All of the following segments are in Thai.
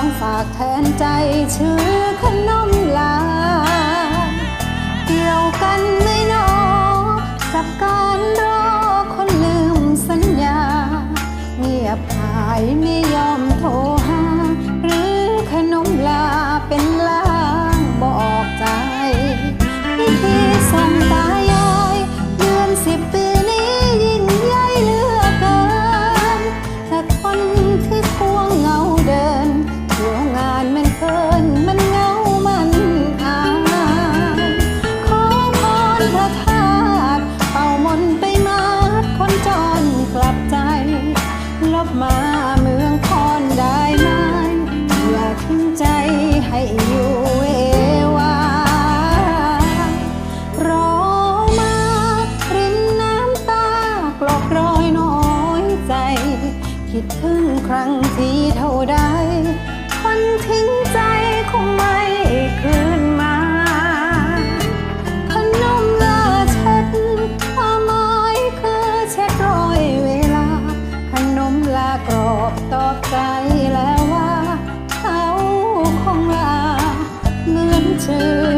องฝากแทนใจชื่อขนมลา เกี่ยวกันไม่นอกับการรอคนลืมสัญญา เงียบหายมี คิดถึงครั้งที่เท่าใด คนทิ้งใจคงไม่คืนมาขนมลาเช็ดความหมายคือเช็ดรอยเวลา ขนมลากรอบตอบใจแล้วว่า เขาคงลาเหมือนชื่อ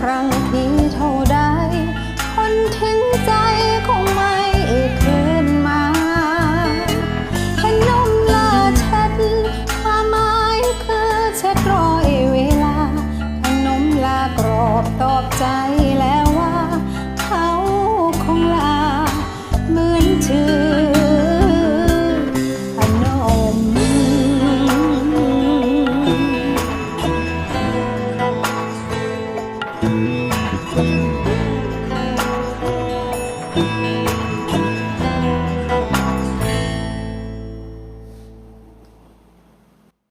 ครั้งที่